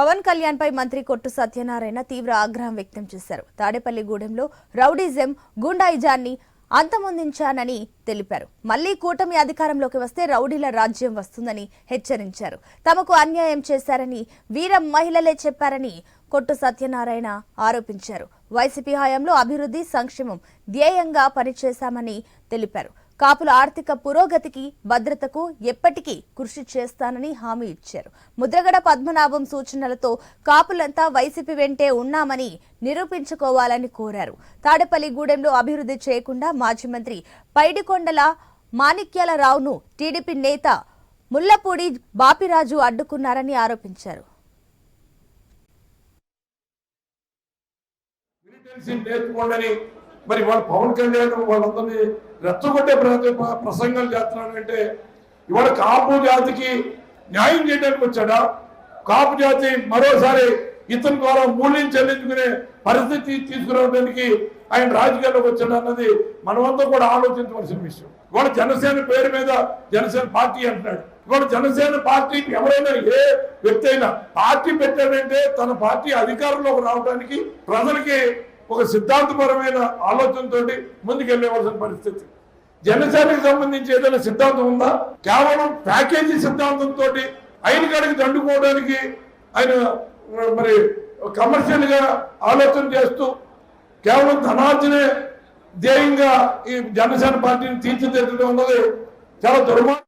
పవన్ కళ్యాణ్ పై మంత్రి కొట్టు సత్యనారాయణ తీవ్ర ఆగ్రహం వ్యక్తం చేశారు. తాడేపల్లిగూడెంలో రౌడీజం గుండాయిజాన్ని అంతమొందించానని తెలిపారు. మళ్ళీ కూటమి అధికారంలోకి వస్తే రౌడీల రాజ్యం వస్తుందని హెచ్చరించారు. తమకు అన్యాయం చేశారని వీర మహిళలే చెప్పారని కొట్టు సత్యనారాయణ ఆరోపించారు. వైసీపీ హయాంలో అభివృద్ధి సంక్షేమం ధ్యేయంగా పనిచేశామని తెలిపారు. కాపుల ఆర్థిక పురోగతికి భద్రతకు ఎప్పటికీ కృషి చేస్తానని హామీ ఇచ్చారు. ముద్రగడ పద్మనాభం సూచనలతో కాపులంతా వైసీపీ వెంటే ఉన్నామని నిరూపించుకోవాలని కోరారు. తాడేపల్లిగూడెంలో అభివృద్ధి చేయకుండా మాజీ మంత్రి పైడికొండల మాణిక్యాల రావును టీడీపీ నేత ముల్లపూడి బాపిరాజు అడ్డుకున్నారని ఆరోపించారు. నేర్చుకోండి మరి వాళ్ళు పవన్ కళ్యాణ్ వాళ్ళందరినీ రెచ్చగొట్టే ప్రసంగం ప్రసంగాలు చేస్తున్నాడంటే ఇవాళ కాపు జాతికి న్యాయం చేయడానికి వచ్చాడా? కాపు జాతి మరోసారి ఇతని ద్వారా మూల్యం చెల్లించుకునే పరిస్థితి తీసుకురావడానికి ఆయన రాజకీయాల్లోకి వచ్చాడు అన్నది మనమంతా కూడా ఆలోచించవలసిన విషయం. ఇవాళ జనసేన పేరు మీద జనసేన పార్టీ అంటున్నాడు. ఇవాళ జనసేన పార్టీ ఎవరైనా ఏ వ్యక్తి అయినా పార్టీ పెట్టాడంటే తన పార్టీ అధికారంలోకి రావడానికి ప్రజలకి ఒక సిద్ధాంతపరమైన ఆలోచనతోటి ముందుకెళ్ళవలసిన పరిస్థితి. జనసేనకి సంబంధించి ఏదైనా సిద్ధాంతం ఉందా? కేవలం ప్యాకేజీ సిద్ధాంతంతో ఆయన కాడికి దండుకోవడానికి ఆయన మరి కమర్షియల్గా ఆలోచన చేస్తూ కేవలం ధనార్జనే ధ్యేయంగా ఈ జనసేన పార్టీని తీర్చిదిద్దడం అన్నది చాలా దుర్మార్గం.